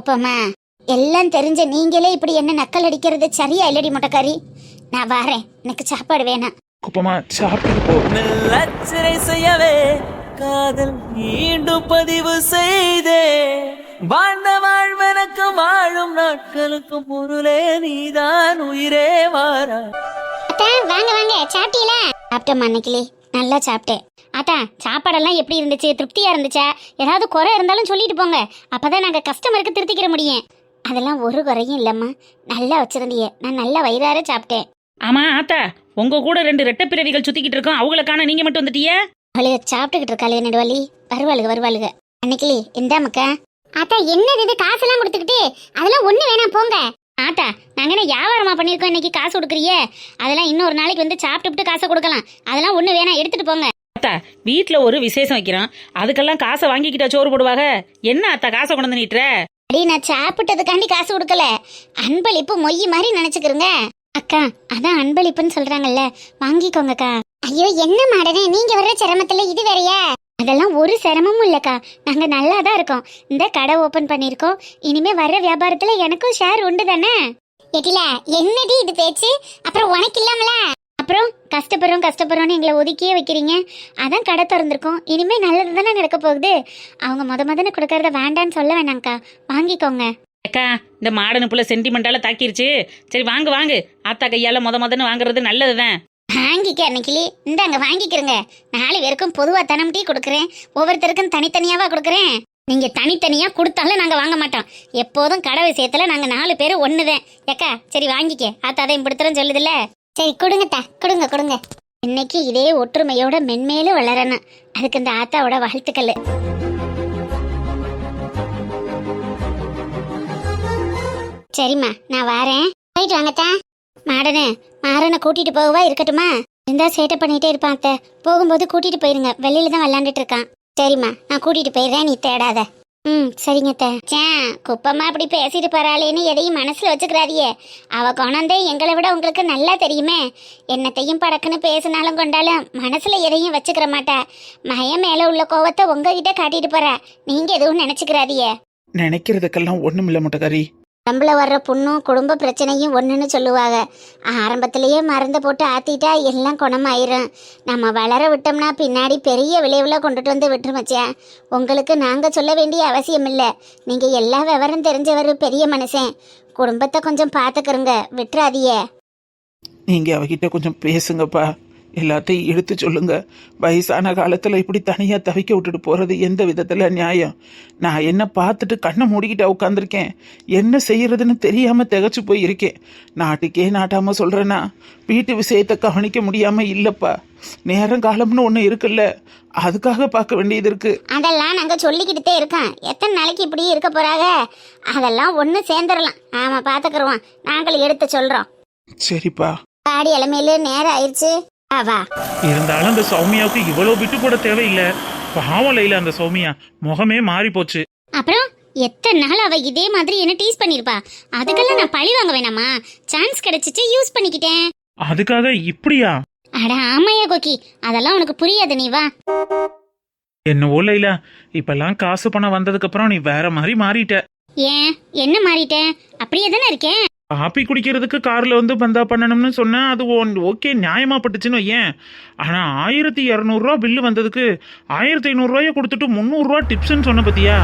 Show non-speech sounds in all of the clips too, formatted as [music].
குப்பம்மா எல்லாம் தெரிஞ்ச நீங்களே இப்படி என்ன நக்கல் அடிக்கிறது? சரியா இல்லடி முட்டைக்காரி? நான் வரேன். எனக்கு சாப்பாடு வேணாம். குப்பமா சாப்பிட்டு போ. மெல்லச்சிறை செய்யவே காதல் மீண்டும் பதிவு செய்தே. வாழ்ந்த வாழ்வெனக்கு வாழும் நாட்களுக்கு பொருளே நீதான் உயிரே வாரா. வாங்க வாங்க சாப்பிட்டீங்களா? சாப்பிட்டேன் அன்னைக்கிளி நல்லா சாப்பிட்டேன். அத்தா சாப்பாடெல்லாம் எப்படி இருந்துச்சு? திருப்தியா இருந்துச்சா? ஏதாவது குறை இருந்தாலும் சொல்லிட்டு போங்க. அப்பதான் நாங்க கஸ்டமருக்கு திருத்திக்கிற முடியும். அதெல்லாம் ஒரு குறையும் இல்லம்மா. நல்லா வச்சிருந்தீங்க நான் நல்லா வயிறார சாப்பிட்டேன். ஆமா ஆத்தா. உங்க கூட ரெண்டு ரெட்டை பிறவிகள் சுத்திக்கிட்டு இருக்கோம். அவங்கள காண நீங்க மட்டும் வந்துட்டிய? அவளுக சாப்பிட்டுக்கிட்டு இருக்காளே நடுவாளி வருவாளுக வருவாளுக. அன்னைக்கிளி இந்தா மக்கா ஆத்தா என்னது இது? காசெல்லாம் கொடுத்துக்கிட்டு? அதெல்லாம் ஒண்ணு வேணாம் போங்க. ஆத்தா நாங்க என்ன வியாபாரமா பண்ணிருக்கோம் இன்னைக்கு? காசு கொடுக்குறியே? அதெல்லாம் இன்னொரு நாளைக்கு வந்து சாப்பிட்டுட்டு காசை கொடுக்கலாம். அதெல்லாம் ஒண்ணு வேணாம் எடுத்துட்டு போங்க. ஆத்தா வீட்ல ஒரு விசேஷம் வைக்கிறோம் அதுக்கெல்லாம் காசை வாங்கிக்கிட்டா சோறு போடுவாங்க என்ன அத்தா காசை கொண்டு வந்து நீட்டுற? அடி நான் சாப்பிட்டதுக்காண்டி காசு கொடுக்கல. அன்பளிப்பு மொய் மாதிரி நினைச்சுக்கிறங்க அக்கா அதான் அன்பளிப்புன்னு சொல்றாங்கல்ல. வாங்கிக்கோங்கக்கா. ஐயோ என்ன மாடனே நீங்க வர்ற சிரமத்துல இது வேறயா? அதெல்லாம் ஒரு சிரமமும் இல்லைக்கா. நாங்கள் நல்லா தான் இருக்கோம். இந்த கடை ஓப்பன் பண்ணியிருக்கோம். இனிமே வர்ற வியாபாரத்தில் எனக்கும் ஷேர் உண்டு தானே? எட்டில என்னடி இது பேச்சு? அப்புறம் உனக்கு இல்லாமல? அப்புறம் கஷ்டப்படுறோம் கஷ்டப்படுறோம்னு எங்களை ஒதுக்கியே வைக்கிறீங்க. அதான் கடை திறந்திருக்கோம். இனிமே நல்லது தானே நடக்க போகுது? அவங்க முத முதன்னு கொடுக்கறத வேண்டான்னு சொல்ல வேணாங்க்கா வாங்கிக்கோங்க. அக்கா இந்த மாடனு புள்ள சென்டிமெண்டால தாக்கிருச்சு. சரி வாங்கு வாங்கு. ஆத்தா கையால முத முதன்னு வாங்குறது நல்லதுதான். வாங்கிக்க அன்னைக்கிளி இந்தாங்க வாங்கிக்கிறங்க. நாலு பேருக்கும் பொதுவாக தனம் டீ கொடுக்குறேன். ஒவ்வொருத்தருக்கும் தனித்தனியாவா கொடுக்குறேன். நீங்கள் தனித்தனியாக கொடுத்தாலும் நாங்கள் வாங்க மாட்டோம். எப்போதும் கடை விஷயத்தில் நாங்கள் நாலு பேரும் ஒண்ணுதான். ஏக்கா சரி வாங்கிக்க. ஆத்தா அதையும் படுத்துறோம் சொல்லுதுல்ல? சரி கொடுங்கத்தா. கொடுங்க கொடுங்க. இன்னைக்கு இதே ஒற்றுமையோட மென்மேலும் வளரணும். அதுக்கு இந்த ஆத்தாவோட வாழ்த்துக்கள். சரிம்மா நான் வாரேன். போயிட்டு வாங்கத்தா. மாடனே மாறனை கூட்டிட்டு போகவா இருக்கட்டுமா? இருந்தா சேட்டை பண்ணிட்டே இருப்பான் அத்தை. போகும்போது கூட்டிட்டு போயிருங்க. வெளியில தான் விளாண்டுட்டு இருக்கான். சரிம்மா நான் கூட்டிட்டு போயிடுறேன். நீ தேடாத. ம் சரிங்க அத்தை. சே குப்பமா அப்படி பேசிட்டு போறாளேன்னு எதையும் மனசுல வச்சுக்கிறாதியே. அவ குணந்தே எங்களை விட உங்களுக்கு நல்லா தெரியுமே. என்னத்தையும் படக்குன்னு பேசினாலும் கொண்டாலும் மனசுல எதையும் வச்சுக்கிற மாட்டா. மய மேல உள்ள கோவத்தை உங்ககிட்ட காட்டிட்டு போறா. நீங்க எதுவும் நினைச்சுக்கிறாதியே. நினைக்கிறதுக்கெல்லாம் ஒண்ணுமில்ல முட்டகாரி நம்மள வர்ற புண்ணும் குடும்ப பிரச்சனையும் ஒன்றுன்னு சொல்லுவாங்க. ஆரம்பத்திலேயே மருந்து போட்டு ஆத்திட்டா எல்லாம் குணமாயிரும். நம்ம வளர விட்டோம்னா பின்னாடி பெரிய விளைவில் கொண்டுட்டு வந்து விட்டுருமச்சியா உங்களுக்கு நாங்கள் சொல்ல வேண்டிய அவசியம் இல்லை. நீங்கள் எல்லா விவரம் தெரிஞ்சவர் பெரிய மனுஷன். குடும்பத்தை கொஞ்சம் பார்த்துக்கிறோங்க விட்டுறாதியே நீங்கள் அவகிட்ட கொஞ்சம் பேசுங்கப்பா. எல்லாத்தையும் எடுத்து சொல்லுங்க. வயசான காலத்துல இப்படி தனியா தவிக்க விட்டுட்டு போறது எந்த விதத்துல நியாயம்? நான் என்ன பார்த்துட்டு கண்ணை மூடிக்கிட்டு உட்காந்துருக்கேன் என்ன செய்யறதுன்னு தெரியாம திகச்சு போய் இருக்கேன் நாட்டுக்கே நாட்டாம சொல்றேனா? வீட்டு விஷயத்தை கவனிக்க முடியாம இல்லப்பா. நேரம் காலம்னு ஒண்ணு இருக்குல்ல. அதுக்காக பார்க்க வேண்டியது இருக்கு. அதெல்லாம் நாங்கள் சொல்லிக்கிட்டே இருக்கோம். எத்தனை நாளைக்கு இப்படி இருக்க போறாங்க? அதெல்லாம் ஒன்று சேர்ந்துடலாம் ஆமாம் பார்த்துக்குருவோம் நாங்கள் எடுத்து சொல்கிறோம் சரிப்பா. பாடி இளமையில நேரம் ஆயிடுச்சு. வா வா. இருந்தாலும் அந்த சௌமியாவுக்கு இவ்வளவு விட்டு போட தேவையில்லை. பாவம் லைல அந்த சௌமியா. முகமே மாறி போச்சு. அப்புறம் எத்தனை நாள் அவ இதே மாதிரி என்ன டீஸ் பண்ணிருப்பா? அதுக்கெல்லாம் நான் பழி வாங்க வேணாமா? சான்ஸ் கிடைச்சிச்சு யூஸ் பண்ணிக்கிட்டேன். அதுக்காக இப்படியா? அட ஆமையா கோக்கி அதெல்லாம் உனக்கு புரியாது நீ வா. என்னவோ லைலா இப்பெல்லாம் காசு பணம் வந்ததுக்கு அப்புறம் நீ வேற மாதிரி மாறிட்ட. ஏன்? என்ன மாறிட்டேன் அப்படியே தானே இருக்கேன். காப்பி குடிக்கிறதுக்கு காரில் வந்து பந்தா பண்ணணும்னு சொன்னேன். அது ஓகே நியாயமா பட்டுச்சுன்னு ஏன் ஆனால் ஆயிரத்தி இரநூறுவா பில்லு வந்ததுக்கு ஆயிரத்தி ஐநூறுரூவாயை கொடுத்துட்டு முந்நூறுரூவா டிப்ஸ்ன்னு சொன்ன பத்தியா?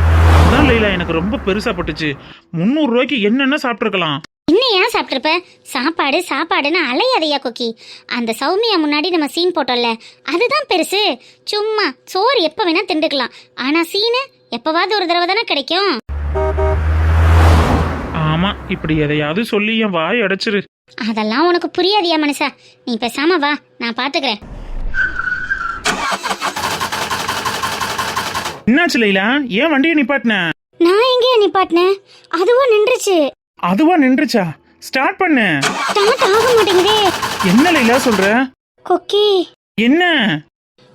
அதான் லைலா எனக்கு ரொம்ப பெருசாக பட்டுச்சு. முந்நூறுரூவாய்க்கு என்னென்ன சாப்பிட்ருக்கலாம் இன்னும் ஏன் சாப்பிட்ருப்ப சாப்பாடு சாப்பாடுன்னு அலையாதையா கோக்கி. அந்த சௌமியா முன்னாடி நம்ம சீன் போட்டோம்ல அதுதான் பெருசு. சும்மா சோறு எப்போ வேணா திண்டுக்கலாம். ஆனால் சீனு எப்போவாவது ஒரு தடவை தானே கிடைக்கும். ஆமா இப்படி எதையாவது சொல்லி என் வாய் அடைச்சிரு. அதெல்லாம் உனக்கு புரியாதியா மனுஷா. நீ பேசாம வா நான் பாத்துக்கிறேன். என்னாச்சு லைலா? ஏன் வண்டியை நிப்பாட்டின? நான் எங்கே நிப்பாட்டினேன் அதுவும் நின்றுச்சு. அதுவா நின்றுச்சா? ஸ்டார்ட் பண்ணு. ஸ்டார்ட் ஆக மாட்டேங்குதே. என்ன லைலா சொல்ற? கொக்கி. என்ன?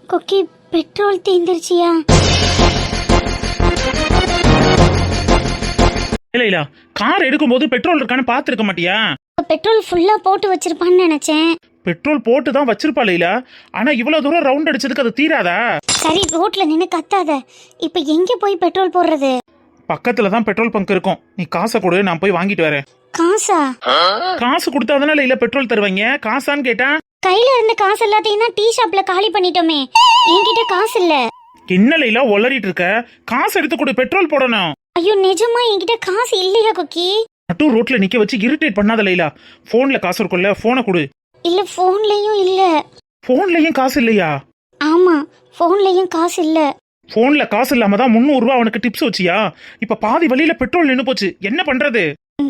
கொக்கி பெட்ரோல் தீந்துருச்சியா இல்ல இல்ல. கார் எடுக்கும்போது பெட்ரோல் இருக்கான்னு பாத்துருக்க மாட்டியா? பெட்ரோல் ஃபுல்லா போட்டு வச்சிருப்பான்னு நினைச்சேன். பெட்ரோல் போட்டு தான் வச்சிருப்பா லைலா. ஆனா இவ்வளவு தூரம் ரவுண்ட் அடிச்சதுக்கு அது தீராதா? சரி ரோட்ல நின்னு கத்தாத. இப்ப எங்க போய் பெட்ரோல் போடுறது? பக்கத்துல தான் பெட்ரோல் பங்க் இருக்கும். நீ காசை கொடு நான் போய் வாங்கிட்டு வரேன். காசா? காசு கொடுத்தாதானே இல்ல பெட்ரோல் தருவாங்க? காசான்னு கேட்டா? கையில இருந்த காசு எல்லாத்தையும் டீ ஷாப்ல காலி பண்ணிட்டோமே. என்கிட்ட காசு இல்ல. என்ன லைலா ஒளறிட்டு இருக்க? காசு எடுத்து கொடு பெட்ரோல் போடணும். ஐயோ நிஜமா என்கிட்ட காசு இல்லையா குக்கி? நட்டு ரோட்ல நிக்க வச்சு இரிட்டேட் பண்ணாத லைலா. போன்ல காசு இருக்கும்ல போனை கொடு. இல்ல போன்லயும் இல்ல. போன்லயும் காசு இல்லையா? ஆமா போன்லயும் காசு இல்ல. போன்ல காசு இல்லாம தான் முந்நூறு ரூபா அவனுக்கு டிப்ஸ் வச்சியா? இப்ப பாதி வழியில பெட்ரோல் நின்னு போச்சு. என்ன பண்றது?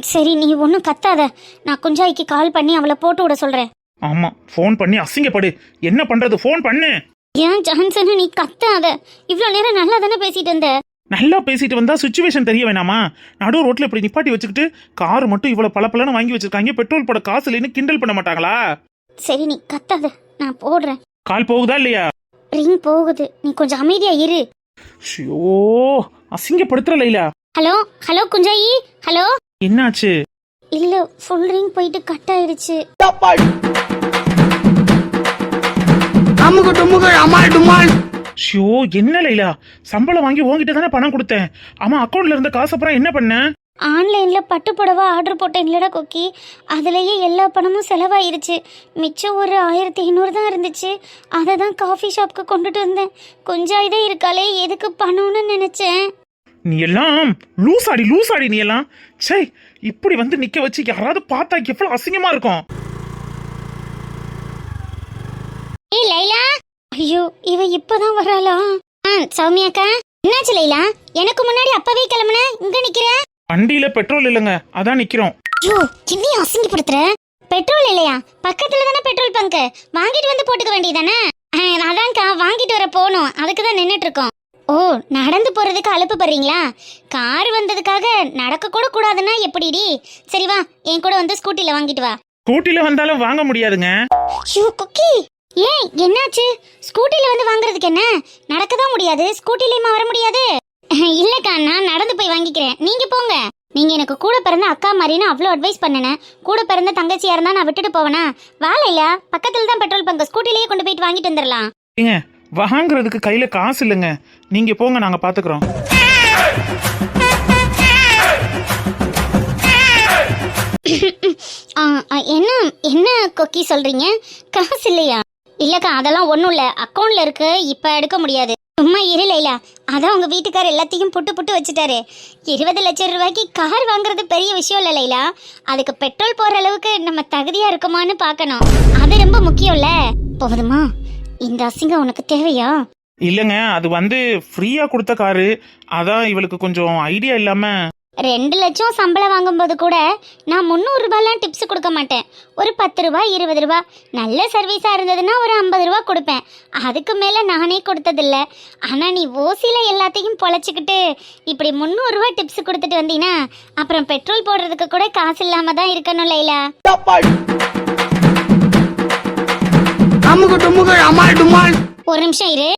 சரி நீ ஒன்றும் கத்தாத. நான் குஞ்சாய்க்கு கால் பண்ணி அவளை போட்டு விட சொல்றேன். ஆமா ஃபோன் பண்ணி அசிங்கப்படு. என்ன பண்றது? ஃபோன் பண்ணு. ஏன் ஜான்சன் நீ கத்தாத. இவ்வளோ நேரம் நல்லா தானே பேசிட்டு இருந்த? நல்லா பேசிட்டு வந்தா சுச்சுவேஷன் தெரிய வேணாமா? நடு ரோட்ல இப்படி நிப்பாட்டி வச்சுக்கிட்டு கார் மட்டும் இவ்வளவு பளபளன்னு வாங்கி வச்சிருக்காங்க பெட்ரோல் போட காசு இல்லைன்னு கிண்டல் பண்ண மாட்டாங்களா? சரி நீ கத்தாத. நான் போடுறேன். கால் போகுதா இல்லையா? ரிங் போகுது. நீ கொஞ்சம் அமைதியா இரு. ஷியோ அசிங்கப்படுத்துற Laila. Hello hello Kunjayi hello. என்னாச்சு? இல்ல ஃபுல் ரிங் போயிட்டு கட் ஆயிடுச்சு அமுகு டுமுகு அமால் டுமால் ஷியோ என்ன லைலா சம்பளம் வாங்கி உன்கிட்ட தானே பணம் கொடுத்தேன். ஆமா அக்கௌண்ட்ல இருந்த காசு அப்புறம் என்ன பண்ண? ஆன்லைன்ல பட்டு புடவை ஆர்டர் போட்டேன் இல்லடா கொக்கி. அதுலயே எல்லா பணமும் செலவாயிருச்சு. மிச்சம் ஒரு ஆயிரத்தி ஐநூறு தான் இருந்துச்சு. அதை தான் காஃபி ஷாப்க்கு கொண்டுட்டு வந்தேன். கொஞ்சம் இதே இருக்காளே எதுக்கு பணம்னு நினைச்சேன். நீ எல்லாம் லூசாடி லூசாடி நீ எல்லாம். சே இப்படி வந்து நிக்க வச்சு யாராவது பார்த்தா எவ்வளவு அசிங்கமா இருக்கும். ஏய் லைலா ஐயோ இவ இப்பதான் வராளா? ஆ சௌமியாக்கா என்னாச்சு லைலா? எனக்கு முன்னாடி அப்பவே கிளம்புன. இங்க நிக்கிற? வண்டியில பெட்ரோல் இல்லைங்க. அதான் நிக்கிறோம். ஐயோ என்னையும் அசிங்கப்படுத்துற? பெட்ரோல் இல்லையா? பக்கத்துல தானே பெட்ரோல் பங்க். வாங்கிட்டு வந்து போட்டுக்க வேண்டியதானே? அதான்க்கா வாங்கிட்டு வர போகணும் அதுக்கு தான் நின்றுட்டு இருக்கோம் ஓ நடந்து போறதுக்கு அலுப்பு படுறீங்களா? கார் வந்ததுக்காக நடக்க கூட கூடாதுன்னா எப்படிடி? சரி வா என் கூட வந்து ஸ்கூட்டில வாங்கிட்டு வா. ஸ்கூட்டில வந்தாலும் வாங்க முடியாதுங்க. ஐயோ குக்கி! ஏன் என்னாச்சு? ஸ்கூட்டில வந்து வாங்குறதுக்கு என்ன? நடக்க தான் முடியாது ஸ்கூட்டிலயுமா வர முடியாது. [laughs] இல்லக்கா நான் நடந்து போய் வாங்கிக்கிறேன். நீங்க போங்க. நீங்க எனக்கு கூட பிறந்த அக்கா மாதிரின்னு அவ்வளோ அட்வைஸ் பண்ணினேன் கூட பிறந்த தங்கச்சியா இருந்தா நான் விட்டுட்டு போவேனா? வாழ இல்ல பக்கத்துல தான் பெட்ரோல் பங்க். ஸ்கூட்டிலேயே கொண்டு போயிட்டு வாங்கிட்டு வந்துடலாம். ஏங்க வாங்குறதுக்கு கையில காசு இல்லைங்க. நீங்க போங்க நாங்க பாத்துக்கிறோம். [laughs] என்ன என்ன கொக்கி சொல்றீங்க? காசு இல்லையா? இல்லக்கா அதெல்லாம் ஒன்றும் இல்லை. அக்கௌண்ட்டில் இருக்கு இப்போ எடுக்க முடியாது. சும்மா இருலைல அதான் உங்க வீட்டுக்கார் எல்லாத்தையும் புட்டு புட்டு வச்சுட்டாரு. இருபது லட்சம் ரூபாய்க்கு கார் வாங்குறது பெரிய விஷயம் இல்லை லைலா. அதுக்கு பெட்ரோல் போற அளவுக்கு நம்ம தகுதியா இருக்குமான்னு பார்க்கணும். அது ரொம்ப முக்கியம்ல போதுமா? இந்த அசிங்கம் உனக்கு தேவையா? இல்லைங்க அது வந்து ஃப்ரீயா கொடுத்த காரு. அதான் இவளுக்கு கொஞ்சம் ஐடியா இல்லாம ரெண்டு லட்சம் சம்பளம் வாங்கும்போது கூட நான் முந்நூறு ரூபாய்லாம் டிப்ஸ் கொடுக்க மாட்டேன். ஒரு பத்து ரூபாய் இருபது ரூபாய் நல்ல சர்வீஸாக இருந்ததுன்னா ஒரு ஐம்பது ரூபா கொடுப்பேன். அதுக்கு மேலே நானே கொடுத்ததில்ல. ஆனால் நீ ஓசியில் எல்லாத்தையும் பொழைச்சிக்கிட்டு இப்படி முந்நூறுரூவா டிப்ஸ் கொடுத்துட்டு வந்தீங்கன்னா அப்புறம் பெட்ரோல் போடுறதுக்கு கூட காசு இல்லாமல் தான் இருக்கணும் லைலா. ஒரு நிமிஷம் இரு.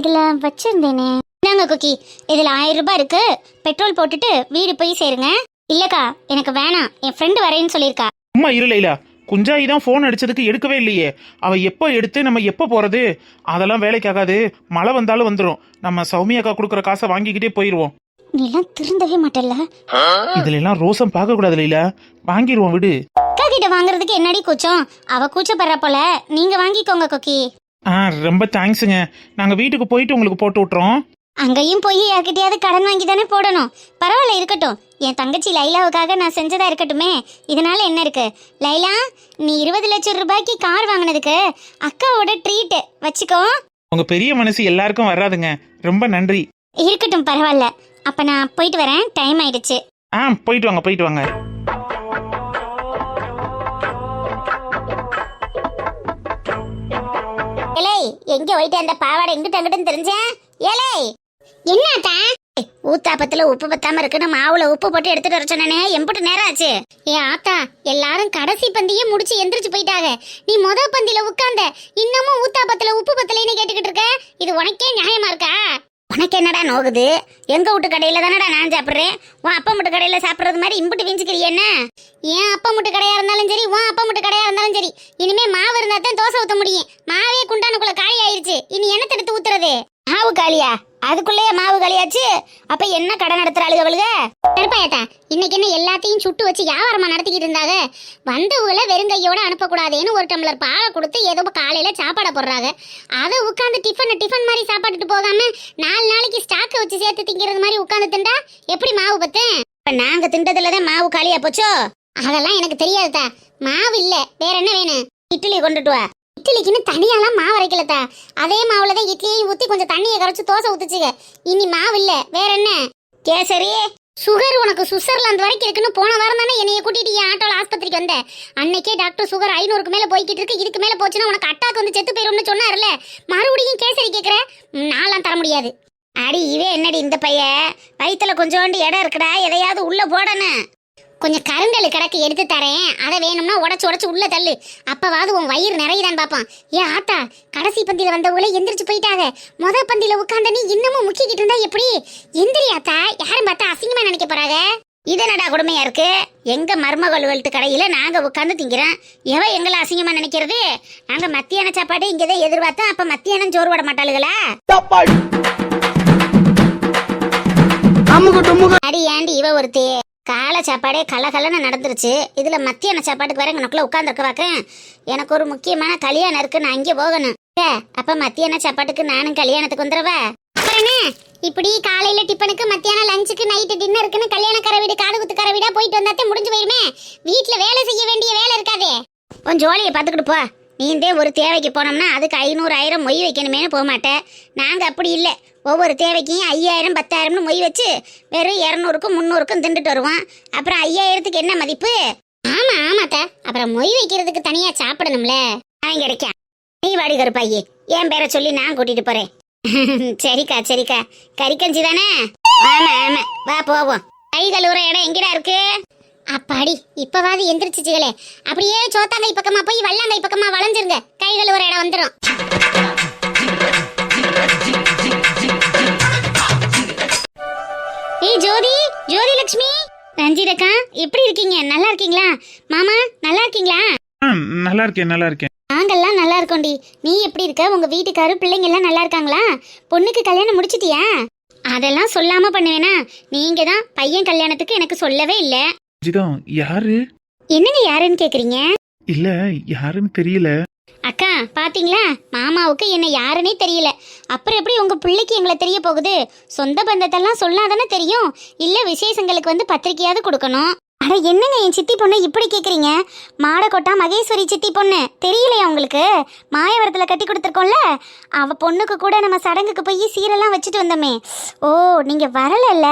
இதுல வச்சிருந்தேனே. இந்தாங்க குக்கி. இதுல ஆயிரம் ரூபாய் இருக்கு. பெட்ரோல் போட்டுட்டு வீடு போய் சேருங்க. இல்லக்கா எனக்கு வேணாம். என் ஃப்ரெண்டு வரேன்னு சொல்லியிருக்கா. சும்மா இரு லைலா. குஞ்சாயி தான் ஃபோன் அடிச்சதுக்கு எடுக்கவே இல்லையே. அவ எப்போ எடுத்து நம்ம எப்போ போறது? அதெல்லாம் வேலைக்கு ஆகாது. மழை வந்தாலும் வந்துடும் நம்ம சௌமியாக்கா கொடுக்குற காசை வாங்கிக்கிட்டே போயிடுவோம் நீ எல்லாம் திருந்தவே மாட்டல்ல. இதுல எல்லாம் ரோசம் பார்க்க கூடாது லைலா. வாங்கிடுவோம் விடு. அக்கா கிட்ட வாங்குறதுக்கு என்னடி கூச்சம்? அவ கூச்சப்படுற போல. நீங்க வாங்கிக்கோங்க கொக்கி. ஆ ரொம்ப தேங்க்ஸுங்க நாங்க வீட்டுக்கு போயிட்டு உங்களுக்கு போட்டு விட்டுறோம். அங்கேயும் போய் யார்கிட்டயாவது கடன் வாங்கி தானே போடணும். பரவாயில்ல இருக்கட்டும். என் தங்கச்சி லைலாவுக்காக நான் செஞ்சதா இருக்கட்டுமே. இதனால என்ன இருக்கு? லைலா நீ இருபது லட்சம் ரூபாய்க்கு கார் வாங்கினதுக்கு அக்காவோட ட்ரீட் வச்சுக்கோ. உங்க பெரிய மனசு எல்லாருக்கும் வராதுங்க. ரொம்ப நன்றி. இருக்கட்டும் பரவாயில்ல. அப்ப நான் போயிட்டு வரேன். டைம் ஆயிடுச்சு. ஆ போயிட்டு வாங்க போயிட்டு வாங்க. ஏலே எங்க போயிட்டு அந்த பாவாடை எங்கிட்ட அங்கிட்டும் தெரிஞ்சேன்? ஏலே! என்னத்தா? ஊத்தாப்பத்துல உப்பு பத்தாம இருக்குன்னு மாவுல உப்பு போட்டு எடுத்துட்டு வர சொன்னனே எம்புட்டு நேரம் ஆச்சு. ஏ ஆத்தா எல்லாரும் கடைசி பந்தியே முடிச்சு எந்திரிச்சு போயிட்டாங்க. நீ முத பந்தியில உட்கார்ந்த இன்னமும் ஊத்தாப்பத்துல உப்பு பத்தலைன்னு கேட்டுக்கிட்டு இருக்க? இது உனக்கே நியாயமா இருக்கா? உனக்கு என்னடா நோகுது? எங்க வீட்டு கடையில தானடா நான் சாப்பிடுறேன்? உன் அப்பா முட்டு கடையில சாப்பிடுறது மாதிரி இம்புட்டு வீஞ்சுக்கிறீ என்ன? ஏன் அப்பா முட்டு கடையா இருந்தாலும் சரி உன் அப்பா முட்டு கடையா இருந்தாலும் சரி. இனிமே மாவு இருந்தா தான் தோசை ஊத்த முடியும். மாவே குண்டானுக்குள்ள காலி ஆயிருச்சு இனி என்னத்தை எடுத்து ஊத்துறது? மாவு காலியா? அதுக்குள்ளேயே மாவு காலியாச்சு? அப்ப என்ன கடை நடத்துறாளுக அவளுக? கருப்பாயத்தா இன்னைக்கு என்ன எல்லாத்தையும் சுட்டு வச்சு வியாபாரமா நடத்திக்கிட்டு இருந்தாங்க வந்தவங்கள வெறுங்கையோட அனுப்பக்கூடாதேன்னு ஒரு டம்ளர் பாலை கொடுத்து ஏதோ காலையில சாப்பாடை போடுறாங்க அதை உட்காந்து டிஃபன் டிஃபன் மாதிரி சாப்பாட்டுட்டு போகாம நாலு நாளைக்கு ஸ்டாக்கை வச்சு சேர்த்து திங்கிறது மாதிரி உட்காந்து திண்டா எப்படி மாவு பத்தேன் இப்ப நாங்க திண்டதுலதான் மாவு காலியா போச்சோ? அதெல்லாம் எனக்கு தெரியாதுதா. மாவு இல்ல. வேற என்ன வேணும்? இட்லி கொண்டுட்டு வா. இட்லிக்குன்னு தனியாலாம் மாவு அரைக்கலத்தா? அதே மாவுல தான் இட்லியையும் ஊத்தி கொஞ்சம் தண்ணியை கரைச்சு தோசை ஊத்துச்சுங்க. இனி மாவு இல்ல. வேற என்ன? கேசரி சுகர் உனக்கு சுவிட்சர்லாந்து வரைக்கும் இருக்குன்னு போன வாரம் தானே என்னைய கூட்டிட்டு என் ஆட்டோல ஆஸ்பத்திரிக்கு வந்த. அன்னைக்கே டாக்டர் சுகர் ஐநூறுக்கு மேல போய்கிட்டு இருக்கு. இதுக்கு மேல போச்சுன்னா உனக்கு அட்டாக் வந்து செத்து போயிரும்னு சொன்னார்ல மறுபடியும் கேசரி கேக்குற? ம், நான்லாம் தர முடியாது. அடி இவே என்னடி இந்த பைய வயிற்றுல கொஞ்சோண்டு இடம் இருக்குடா. எதையாவது உள்ள போடணும். கொஞ்சம் கருங்கல் கிடக்கு எடுத்து தரேன். அதை வேணும்னா உடச்சு உடச்சு உள்ள தள்ளு. அப்பவாவது உன் வயிறு நிறையுதான்னு பாப்பான் ஏ ஆத்தா கடைசி பந்தியில வந்தவங்களே எந்திரிச்சு போயிட்டாங்க. முத பந்தியில உட்கார்ந்த நீ இன்னமும் முக்கிக்கிட்டு இருந்தா எப்படி? எந்திரி ஆத்தா. யாரும் பார்த்தா அசிங்கமா நினைக்க போறாங்க? இது என்னடா கொடுமையா இருக்கு? எங்க மர்மகள் வெல்ட்டு கடையில நாங்க உட்கார்ந்து திங்கிறோம். எவ எங்களை அசிங்கமா நினைக்கிறது? நாங்க மத்தியான சாப்பாடு இங்கதான் எதிர்பார்த்தோம். அப்ப மத்தியானம் சோறு விட மாட்டாளுகளா? அடி ஏண்டி இவ ஒருத்தி. காலை சாப்பாடே கலகலன்னு நடந்துருச்சு. இதில் மத்தியான சாப்பாட்டுக்கு வேற எனக்குள்ள உட்காந்துருக்க பார்க்குறேன் எனக்கு ஒரு முக்கியமான கல்யாணம் இருக்கு நான் அங்கே போகணும். அப்போ மத்தியான சாப்பாட்டுக்கு நானும் கல்யாணத்துக்கு வந்துடுவா? அப்புறம் இப்படி காலையில டிஃபனுக்கு மத்தியானம் லஞ்சுக்கு நைட்டு டின்னருக்குன்னு கல்யாணக்கார வீடு காது குத்துக்கார வீடா போயிட்டு வந்தாத்தே முடிஞ்சு போயிருமே. வீட்டில் வேலை செய்ய வேண்டிய வேலை இருக்காதே. உன் ஜோலியை பார்த்துக்கிட்டு போ. நீந்தே ஒரு தேவைக்கு போனோம்னா அதுக்கு ஐநூறு ஆயிரம் மொய் வைக்கணுமேனு போக மாட்டேன் நாங்கள் அப்படி இல்லை. ஒவ்வொரு தேவைக்கும் ஐயாயிரம் பத்தாயிரம்னு மொய் வச்சு வெறும் இரநூறுக்கும் முந்நூறுக்கும் திண்டுட்டு வருவான். அப்புறம் ஐயாயிரத்துக்கு என்ன மதிப்பு? ஆமா ஆமாத்த. அப்புறம் மொய் வைக்கிறதுக்கு தனியா சாப்பிடணும்ல? அவன் கிடைக்கான் நீ வாடி கருப்பாயி. என் பேரை சொல்லி நான் கூட்டிட்டு போறேன். [laughs] சரிக்கா சரிக்கா. கறிக்கஞ்சி தானே? ஆமா ஆமா. வா போவோம். கை கழுவுற இடம் எங்கடா இருக்கு? அப்பாடி இப்பவாது எந்திரிச்சிச்சுகளே அப்படியே சோத்தாங்கை பக்கமா போய் வல்லாங்கை பக்கமா வளைஞ்சிருங்க. கை கழுவுற இடம் வந்துடும் ஜோதி ஜோதி லட்சுமி ரஞ்சிதக்கா எப்படி இருக்கீங்க? நல்லா இருக்கீங்களா? மாமா நல்லா இருக்கீங்களா? நல்லா இருக்கேன் நல்லா இருக்கேன். நாங்கெல்லாம் நல்லா இருக்கோண்டி. நீ எப்படி இருக்க? உங்க வீட்டுக்காரு பிள்ளைங்க எல்லாம் நல்லா இருக்காங்களா? பொண்ணுக்கு கல்யாணம் முடிச்சிட்டியா? அதெல்லாம் சொல்லாம பண்ணுவேனா? நீங்க தான் பையன் கல்யாணத்துக்கு எனக்கு சொல்லவே இல்ல. ஜிதம் யாரு? என்னங்க யாருன்னு கேக்குறீங்க? இல்ல யாருன்னு தெரியல. அக்கா பாத்தீங்களா? மாமாவுக்கு என்ன யாருன்னே தெரியல. அப்புறம் எப்படி உங்க பிள்ளைக்கு எங்களை தெரிய போகுது? சொந்த பந்தத்தெல்லாம் சொல்லாதானே தெரியும்? இல்ல விசேஷங்களுக்கு வந்து பத்திரிக்கையாவது கொடுக்கணும். அட என்னங்க என் சித்தி பொண்ணு இப்படி கேக்குறீங்க? மாடக்கோட்டா மகேஸ்வரி சித்தி பொண்ணு தெரியலையா உங்களுக்கு? மாயவரத்துல கட்டி கொடுத்துருக்கோம்ல? அவ பொண்ணுக்கு கூட நம்ம சடங்குக்கு போய் சீரெல்லாம் வச்சுட்டு வந்தோமே. ஓ நீங்க வரலல்ல?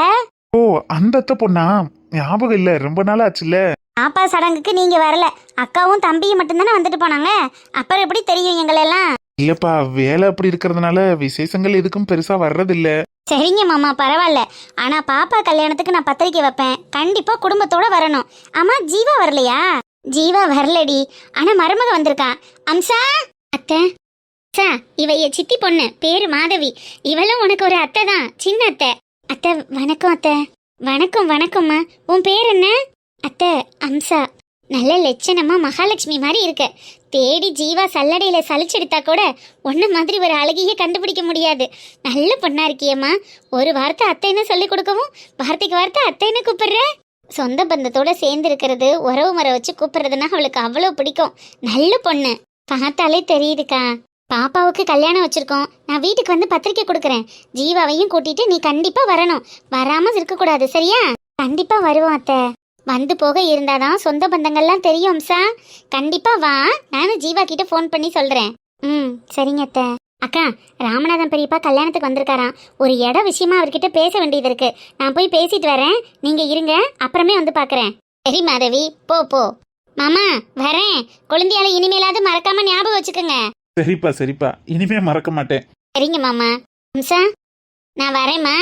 ஓ அந்த அத்தை பொண்ணா? ஞாபகம் இல்ல ரொம்ப நாள் ஆச்சுல்ல ஆப்பா சடங்குக்கு நீங்க வரல. அக்காவும் தம்பியும் மட்டும்தானே வந்துட்டு போனாங்க? அப்புறம் எப்படி தெரியும் எங்களெல்லாம்? இல்லப்பா வேலை அப்படி இருக்கிறதுனால விசேஷங்கள் எதுக்கும் பெருசா வர்றதில்ல. சரிங்க மாமா பரவாயில்ல. ஆனா பாப்பா கல்யாணத்துக்கு நான் பத்திரிக்கை வைப்பேன். கண்டிப்பா குடும்பத்தோட வரணும். ஆமா ஜீவா வரலையா? ஜீவா வரலடி. ஆனா மருமக வந்திருக்கா. அம்சா? அத்தை? அச்சா இவ என் சித்தி பொண்ணு. பேரு மாதவி. இவளும் உனக்கு ஒரு அத்தை தான் சின்ன அத்தை. அத்தை வணக்கம் அத்தை. வணக்கம் வணக்கம்மா. உன் பேர் என்ன? அத்தை அம்சா நல்ல லட்சணமா மகாலட்சுமி மாதிரி இருக்க. தேடி ஜீவா சல்லடையில சலிச்செடுத்தா கூட ஒன்ன மாதிரி ஒரு அழகிய கண்டுபிடிக்க முடியாது. நல்ல பொண்ணா இருக்கியம்மா. ஒரு வார்த்தை அத்தைன்னு சொல்லி கொடுக்கவும் வார்த்தைக்கு வார்த்தை அத்தைன்னு கூப்பிடுற? சொந்த பந்தத்தோட சேர்ந்து இருக்கிறது உறவு முறை வச்சு கூப்பிடுறதுன்னா அவளுக்கு அவ்வளோ பிடிக்கும். நல்ல பொண்ணு. பார்த்தாலே தெரியுதுக்கா. பாப்பாவுக்கு கல்யாணம் வச்சுருக்கோம். நான் வீட்டுக்கு வந்து பத்திரிக்கை கொடுக்குறேன். ஜீவாவையும் கூட்டிட்டு நீ கண்டிப்பாக வரணும். வராமல் இருக்கக்கூடாது சரியா? கண்டிப்பாக வருவோம் அத்தை. வந்து போக இருந்தாதான் சொந்த பந்தங்கள்லாம் தெரியும் அம்சா கண்டிப்பா வா. நானும் ஜீவா கிட்ட ஃபோன் பண்ணி சொல்றேன். ம் சரிங்க அத்தை. அக்கா ராமநாதன் பெரியப்பா கல்யாணத்துக்கு வந்திருக்காராம். ஒரு இடம் விஷயமா அவர்கிட்ட பேச வேண்டியது இருக்கு. நான் போய் பேசிட்டு வரேன். நீங்க இருங்க அப்புறமே வந்து பாக்குறேன். சரி மாதவி. போ போ. மாமா வரேன். குழந்தையால இனிமேலாவது மறக்காம ஞாபகம் வச்சுக்கோங்க. சரிப்பா சரிப்பா. இனிமே மறக்க மாட்டேன். சரிங்க மாமா. அம்சா நான் வரேம்மா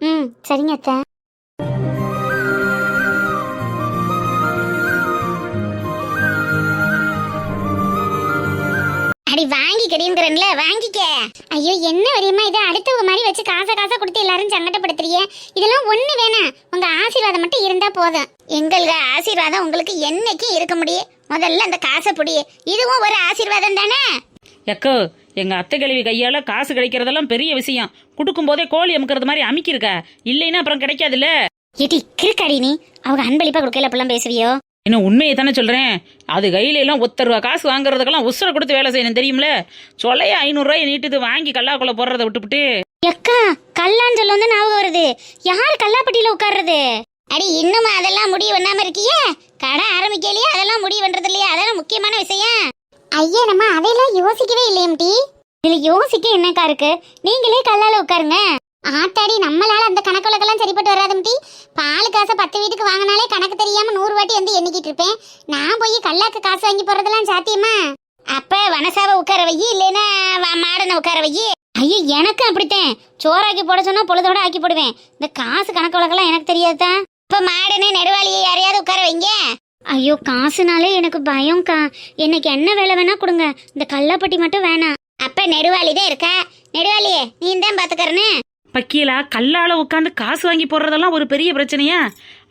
ம் சரிங்க அத்தை. அடி வாங்கிக்கிறீங்கிறன்ல வாங்கிக்க. ஐயோ என்ன வரையுமா இதை? அடுத்தவங்க மாதிரி வச்சு காசை காசை கொடுத்து எல்லாரும் சங்கடப்படுத்துறிய. இதெல்லாம் ஒண்ணு வேணாம் உங்க ஆசீர்வாதம் மட்டும் இருந்தா போதும். எங்களுக்கு ஆசீர்வாதம் உங்களுக்கு என்னைக்கும் இருக்க முடியும் முதல்ல அந்த காசை புடி. இதுவும் ஒரு ஆசீர்வாதம் தானே? எக்கோ எங்க அத்தை கிழவி கையால காசு கிடைக்கிறதெல்லாம் பெரிய விஷயம். கொடுக்கும் போதே கோழி அமுக்கிறது மாதிரி அமுக்கிருக்க இல்லைன்னா அப்புறம் கிடைக்காதுல்ல? ஏடி கிறுக்காடி நீ. அவங்க அன்பளிப்பா கொடுக்கல அப்படிலாம் பேசுவியோ? இன்னும் உண்மையை தானே சொல்கிறேன் அது கையில எல்லாம் ஒத்த ரூபா காசு வாங்குறதுக்கெல்லாம் உசுரை கொடுத்து வேலை செய்யணும் தெரியுமில? சொல்லைய ஐநூறுரூவாய் நீட்டுது வாங்கி கல்லாக்குள்ள போடுறத விட்டுப்புட்டு. எக்கா கல்லான்னு சொல்ல வந்து ஞாபகம் வருது. யார் கல்லாப்பட்டியில உட்கார்றது? அடி இன்னும் அதெல்லாம் முடிவு பண்ணாம இருக்கியே? கடை ஆரம்பிக்கலையே அதெல்லாம் முடிவு பண்றது இல்லையா? அதெல்லாம் முக்கியமான விஷயம். ஐயா நம்ம அதையெல்லாம் யோசிக்கவே இல்லையம் டி இதுல யோசிக்க என்னக்கா இருக்கு? நீங்களே கல்லால உட்காருங்க. ஆத்தாடி நம்மளால அந்த கணக்கு வழக்கெல்லாம் சரிப்பட்டு வராது முட்டி. பால் காசை பத்து வீட்டுக்கு வாங்கினாலே கணக்கு தெரியாம நூறு வாட்டி வந்து எண்ணிக்கிட்டு இருப்பேன். நான் போய் கல்லாக்கு காசு வாங்கி போறதெல்லாம் சாத்தியமா? அப்ப வனசாவை உட்கார வை இல்லைன்னா மாடனை உட்கார வை. ஐயோ எனக்கும் அப்படித்தான். சோறாக்கி போட சொன்னா பொழுதோட ஆக்கி போடுவேன். இந்த காசு கணக்கு வழக்கெல்லாம் எனக்கு தெரியாதுதான் இப்ப மாடனே நெடுவாளியை யாரையாவது உட்கார வைங்க. ஐயோ காசுனாலே எனக்கு பயம்க்கா எனக்கு என்ன வேலை வேணா கொடுங்க. இந்த கல்லாப்பட்டி மட்டும் வேணாம். அப்ப நெடுவாளி தான் இருக்கா? நெடுவாளியே நீ தான் பாத்துக்கறனே பக்கீலா கல்லால் உட்காந்து காசு வாங்கி போடுறதெல்லாம் ஒரு பெரிய பிரச்சனையா?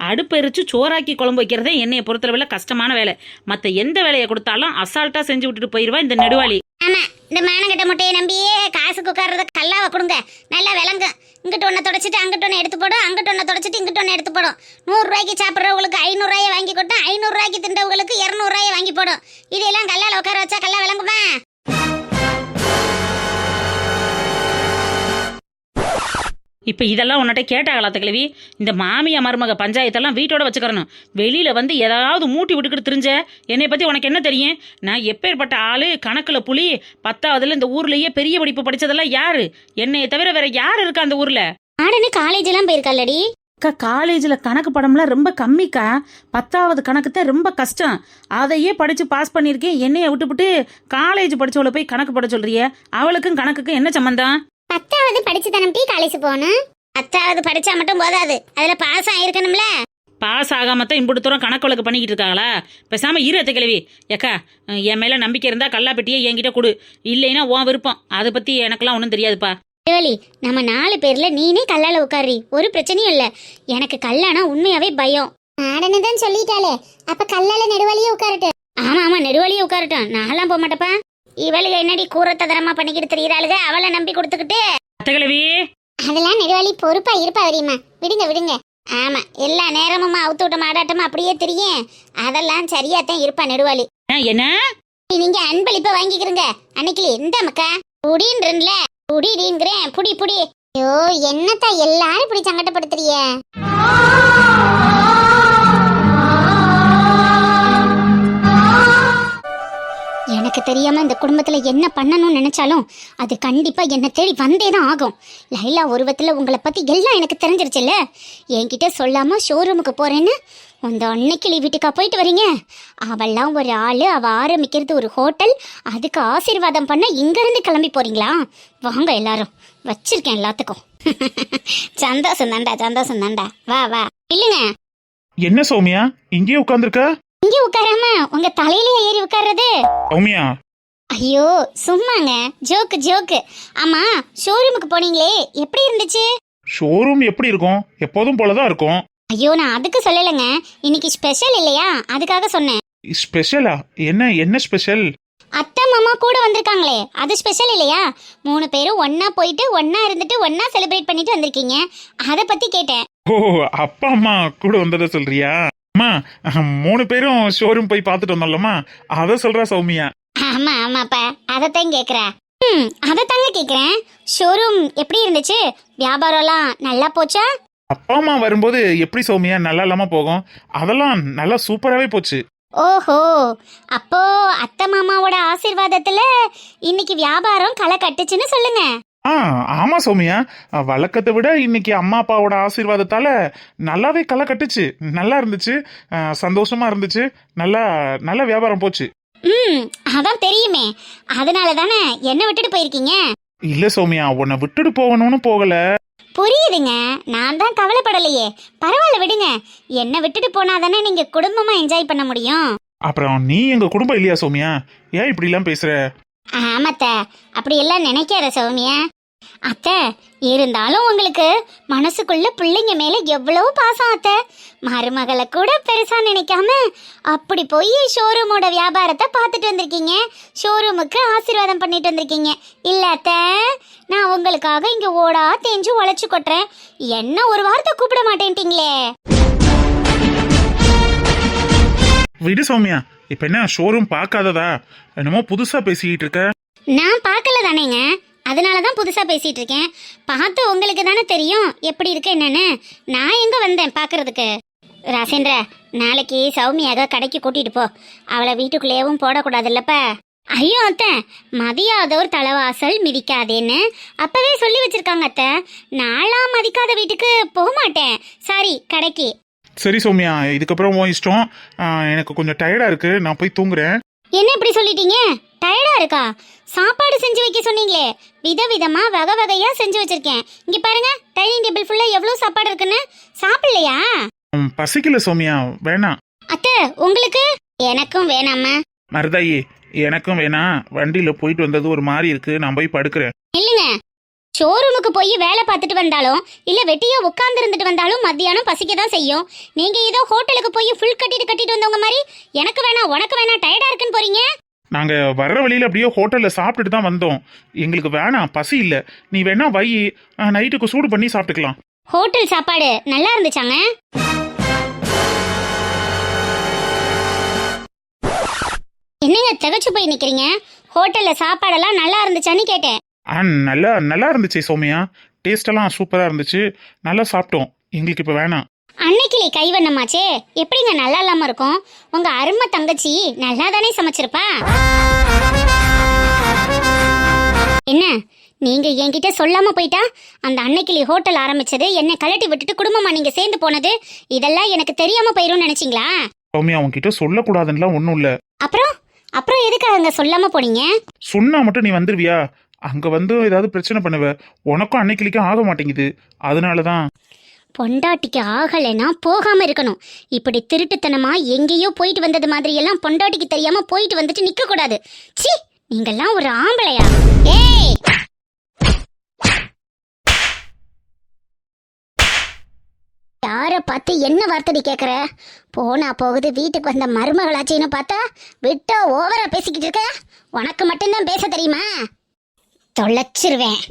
அடுப்பு எரிச்சு சோறாக்கி குழம்பு வைக்கிறதே என்னைய பொறுத்தளவுல கஷ்டமான வேலை. மற்ற எந்த வேலையை கொடுத்தாலும் அசால்ட்டா செஞ்சு விட்டுட்டு போயிருவா இந்த நெடுவாளி. ஆமா இந்த மானங்கட்ட முட்டையை நம்பியே காசுக்கு உட்கார்றத கல்லாவை கொடுங்க நல்லா விளங்கு. இங்கிட்ட ஒன்று தொடச்சிட்டு அங்கிட்ட ஒன்று எடுத்து போடும் அங்கிட்ட ஒன்று தொடச்சிட்டு இங்கிட்ட ஒன்று எடுத்து போடும் நூறுரூவாய்க்கு சாப்பிட்றவங்களுக்கு ஐநூறுரூவாயை வாங்கி கொட்டும் ஐநூறுரூவாய்க்கு தின்றவங்களுக்கு இரநூறுவாயை வாங்கி போடும் இதெல்லாம் கல்லால் உட்கார வச்சா கல்லா விளங்குமா? இப்ப இதெல்லாம் உன்கிட்ட கேட்டாங்களா கிழவி இந்த மாமியா மருமக பஞ்சாயத்தெல்லாம் வீட்டோட வச்சுக்கிறணும். வெளியில வந்து ஏதாவது மூட்டி விட்டுக்கிட்டு தெரிஞ்ச என்னை பத்தி உனக்கு என்ன தெரியும்? நான் எப்பேற்பட்ட ஆளு கணக்குல புலி பத்தாவதுல இந்த ஊர்லயே பெரிய படிப்பு படிச்சதெல்லாம் யாரு? என்னைய தவிர வேற யாரு இருக்கா அந்த ஊர்ல? ஆடனு காலேஜ் எல்லாம் போயிருக்காளடி. அக்கா காலேஜில் கணக்கு படம்லாம் ரொம்ப கம்மிக்கா. பத்தாவது கணக்கு தான் ரொம்ப கஷ்டம். அதையே படித்து பாஸ் பண்ணியிருக்கேன். என்னைய விட்டுவிட்டு காலேஜ் படிச்சவளை போய் கணக்கு பட சொல்றியே? அவளுக்கும் கணக்குக்கும் என்ன சம்மந்தம் பத்தாவது படிச்சு தானே காலேஜ் போகணும்? பத்தாவது படிச்சா மட்டும் போதாது. அதுல பாஸ் ஆயிருக்கணும்ல? பாஸ் ஆகாம தான் இம்புட்டு தூரம் கணக்கு வழக்கு பண்ணிக்கிட்டு இருக்காங்களா பேசாம இரு அத்தை கிழவி. ஏக்கா என் மேல நம்பிக்கை இருந்தா கல்லாப்பெட்டியே என்கிட்ட கொடு. இல்லைன்னா உன் விருப்பம். அதை பத்தி எனக்கெல்லாம் ஒன்றும் தெரியாதுப்பா. தேவலி நம்ம நாலு பேர்ல நீனே கல்லால உட்காரி ஒரு பிரச்சனையும் இல்ல. எனக்கு கல்லானா உண்மையாவே பயம். ஆடனு தான் சொல்லிட்டாளே. அப்ப கல்லால நெடுவழியே உட்காரட்டு ஆமா ஆமா நெடுவழியே உட்காரட்டும் நான்லாம் போக மாட்டேப்பா இவளுக என்னடி கூரத்ததரமா பண்ணிக்கிட்டு தெரியறாளுக? அவளை நம்பி கொடுத்துக்கிட்டு. அதெல்லாம் நெடுவழி பொறுப்பா இருப்பா தெரியுமா? விடுங்க விடுங்க. ஆமா எல்லா நேரமும் அவுத்து விட்ட மாடாட்டமா அப்படியே தெரியும். அதெல்லாம் சரியாத்தான் இருப்பா நெடுவாளி. என்ன? நீங்க அன்பளிப்ப வாங்கிக்கிறங்க. அன்னைக்கு இந்த மக்கா புடின்றல புடிடிங்கிறேன் புடி புடி. ஐயோ என்னத்தா எல்லாரும் இப்படி சங்கடப்படுத்துறிய எனக்கு தெரியாம இந்த குடும்பத்துல என்ன பண்ணணும்னு நினைச்சாலும் அது கண்டிப்பா என்ன தேடி வந்தே தான் ஆகும். லைலா உருவத்துல உங்களை பத்தி எல்லாம் எனக்கு தெரிஞ்சிருச்சுல்ல? என்கிட்ட சொல்லாம ஷோரூமுக்கு போறேன்னு அந்த அன்னைக்கிளி வீட்டுக்கா போயிட்டு வரீங்க? அவெல்லாம் ஒரு ஆள் அவள் ஆரம்பிக்கிறது ஒரு ஹோட்டல் அதுக்கு ஆசீர்வாதம் பண்ண இங்கேருந்து கிளம்பி போகிறீங்களா வாங்க எல்லாரும். வச்சிருக்கேன் எல்லாத்துக்கும். [laughs] சந்தோஷம் தாண்டா சந்தோஷம் தாண்டா வா வா. இல்லைங்க. என்ன சௌமியா? இங்கேயே உட்காந்துருக்க இங்கே உட்காராம உங்க தலையிலேயே ஏறி உட்கார்றது? சௌமியா. ஐயோ சும்மாங்க. Joke joke. ஆமா ஷோரூமுக்கு போனீங்களே. எப்படி இருந்துச்சு? ஷோரூம் எப்படி இருக்கும்? எப்போதும் போலதான் இருக்கும். ஐயோ நான் அதுக்கு சொல்லலைங்க. இன்னைக்கு ஸ்பெஷல் இல்லையா? அதுக்காக சொன்னேன். ஸ்பெஷலா என்ன என்ன ஸ்பெஷல் அத்தை மாமா கூட வந்திருக்காங்களே. அது ஸ்பெஷல் இல்லையா? மூணு பேரும் ஒண்ணா போயிட்டு ஒண்ணா இருந்துட்டு ஒண்ணா செலிப்ரேட் பண்ணிட்டு வந்திருக்கீங்க. அதை பத்தி கேட்டேன். ஓ அப்பா அம்மா கூட வந்ததை சொல்றியா? அம்மா மூணு பேரும் ஷோரூம் போய் பார்த்துட்டு வந்தோம்லம்மா. அத சொல்றா சௌமியா. ஆமா ஆமாப்பா அதைத்தான் கேக்குறா. ம் அதைத்தாங்க கேக்குறேன். ஷோரூம் எப்படி இருந்துச்சு? வியாபாரம்லாம் நல்லா போச்சா? அப்பா அம்மா வரும்போது எப்படி சௌமியா? நல்லா இல்லாம போகும். அதெல்லாம் நல்லா சூப்பராகவே போச்சு. ஓஹோ அப்போ அத்தை மாமாவோட ஆசீர்வாதத்துல இன்னைக்கு வியாபாரம் களை கட்டுச்சுன்னு சொல்லுங்க. ஆ ஆமா சௌமியா. வழக்கத்தை விட இன்னைக்கு அம்மா அப்பாவோட ஆசீர்வாதத்தால நல்லாவே களை கட்டுச்சு. நல்லா இருந்துச்சு. சந்தோஷமா இருந்துச்சு. நல்லா நல்ல வியாபாரம் போச்சு. ம் அதான் தெரியுமே. அதனால தானே என்ன விட்டுட்டு போயிருக்கீங்க? இல்ல சௌமியா உன்னை விட்டுட்டு போகணும்னு போகல. புரியுதுங்க. நான் தான் கவலைப்படலையே. பரவாயில்ல விடுங்க. என்ன விட்டுட்டு போனாதானே நீங்க குடும்பமா என்ஜாய் பண்ண முடியும். அப்புறம் நீ எங்க குடும்பம் இல்லையா சௌமியா? ஏன் இப்படி எல்லாம் பேசுற? ஆமாத்த. அப்படி எல்லாம் நினைக்காத சௌமியா. அத்தை இருந்தாலும் உங்களுக்கு மனசுக்குள்ள பிள்ளைங்க மேல எவ்வளவு பாசம் அத்தை? மருமகளை கூட பெருசா நினைக்காம அப்படி போய் ஷோரூமோட வியாபாரத்தை பார்த்துட்டு வந்திருக்கீங்க. ஷோரூமுக்கு ஆசீர்வாதம் பண்ணிட்டு வந்திருக்கீங்க. இல்ல அத்தை நான் உங்களுக்காக இங்க ஓடா தேஞ்சு உழைச்சு கொட்டுறேன். என்ன ஒரு வார்த்தை கூப்பிட மாட்டேன்ட்டீங்களே? விடு சௌமியா இப்ப என்ன ஷோரூம் பார்க்காததா? என்னமோ புதுசா பேசிக்கிட்டு இருக்க. நான் பார்க்கல தானேங்க அதனால தான் புதுசாக பேசிகிட்டு இருக்கேன் பார்த்து உங்களுக்கு தானே தெரியும் எப்படி இருக்கு என்னன்னு. நான் எங்கே வந்தேன் பார்க்கறதுக்கு? ராசேந்திர நாளைக்கு சௌமியாக கடைக்கு கூட்டிகிட்டு போ. அவளை வீட்டுக்குள்ளேயும் போடக்கூடாதுல்லப்ப. ஐயோ அத்தை மதியாதோர் தலைவாசல் மிதிக்காதேன்னு அப்பவே சொல்லி வச்சிருக்காங்க அத்தை. நாளாம் மதிக்காத வீட்டுக்கு போக மாட்டேன் சாரி கடைக்கு. சரி சௌமியா இதுக்கப்புறம் உன் இஷ்டம். ஆ, எனக்கு கொஞ்சம் டயர்டாக இருக்குது நான் போய் தூங்குறேன். என்ன இப்படி சொல்லிட்டீங்க? டயர்டா இருக்கா? சாப்பாடு செஞ்சு வைக்க சொன்னீங்களே. விதவிதமா வகை வகையா செஞ்சு வச்சிருக்கேன். இங்க பாருங்க டைனிங் டேபிள் ஃபுல்லா எவ்வளவு சாப்பாடு இருக்குன்னு. சாப்பிடலையா? ம், பசிக்கல சௌமியா. வேணாம் அத்தை உங்களுக்கு? எனக்கும் வேணாம்மா. மருதாயி எனக்கும் வேணாம். வண்டியில போயிட்டு வந்தது ஒரு மாதிரி இருக்கு. நான் போய் படுக்கிறேன். இல்லைங்க. ஷோரூமுக்கு போய் வேலை பார்த்துட்டு வந்தாலும் இல்ல வெட்டியா உட்கார்ந்து இருந்துட்டு வந்தாலும் மத்தியானம் பசிக்க தான் செய்யும். நீங்க ஏதோ ஹோட்டலுக்கு போய் ஃபுல் கட்டிட்டு கட்டிட்டு வந்தவங்க மாதிரி எனக்கு வேணாம் உனக்கு வேணாம் டயர்டா இருக்குன்னு போறீங்க? நாங்க வர்ற வழியில அப்படியே ஹோட்டல்ல சாப்பிட்டுட்டு தான் வந்தோம். எங்களுக்கு வேணாம் பசி இல்ல. நீ வேணா வை நைட்டுக்கு சூடு பண்ணி சாப்பிட்டுக்கலாம். ஹோட்டல் சாப்பாடு நல்லா இருந்துச்சாங்க? என்னங்க திகச்சு போய் நிக்கிறீங்க? ஹோட்டல்ல சாப்பாடெல்லாம் நல்லா இருந்துச்சான்னு கேட்டேன். ஆ நல்லா நல்லா இருந்துச்சு சௌமியா. டேஸ்ட் எல்லாம் சூப்பரா இருந்துச்சு. நல்லா சாப்பிட்டோம். எங்களுக்கு இப்ப வேணாம். அன்னைக்கிளி கைவண்ணமாச்சே. எப்படிங்க நல்லா இல்லாம இருக்கும்? உங்க அருமை தங்கச்சி நல்லா தானே சமைச்சிருப்பா? என்ன? நீங்க என்கிட்ட சொல்லாம போயிட்டா? அந்த அன்னைக்கிளி ஹோட்டல் ஆரம்பிச்சது என்னை கழட்டி விட்டுட்டு குடும்பமா நீங்க சேர்ந்து போனது இதெல்லாம் எனக்கு தெரியாம போயிரும்னு நினைச்சீங்களா? சௌமியா உன்கிட்ட சொல்லக்கூடாதுன்னுலாம் ஒன்றும் இல்ல. அப்புறம்? அப்புறம் எதுக்கு அங்க சொல்லாம போனீங்க? சொன்னா மட்டும் நீ வந்துருவியா? அங்கே வந்து ஏதாவது பிரச்சனை பண்ணுவ. உனக்கும் அன்னைக்கிளிக்கும் ஆக மாட்டேங்குது. அதனால தான் பொண்டாட்டிக்கு ஆகலைன்னா போகாம இருக்கணும். இப்படி திருட்டுத்தனமா எங்கேயோ போயிட்டு வந்தது மாதிரி எல்லாம் பொண்டாட்டிக்கு தெரியாம போயிட்டு வந்துட்டு நிக்க கூடாது. சி நீங்கெல்லாம் ஒரு ஆம்பளையா? ஏய்! யார பார்த்து என்ன வார்த்தடி கேக்குற? போனா போகுது வீட்டுக்கு வந்த மருமகளாச்சின்னு பார்த்தா விட்டா ஓவரா பேசிக்கிட்டு இருக்க? உனக்கு மட்டும்தான் பேச தெரியுமா? தொலைச்சிருவேன்.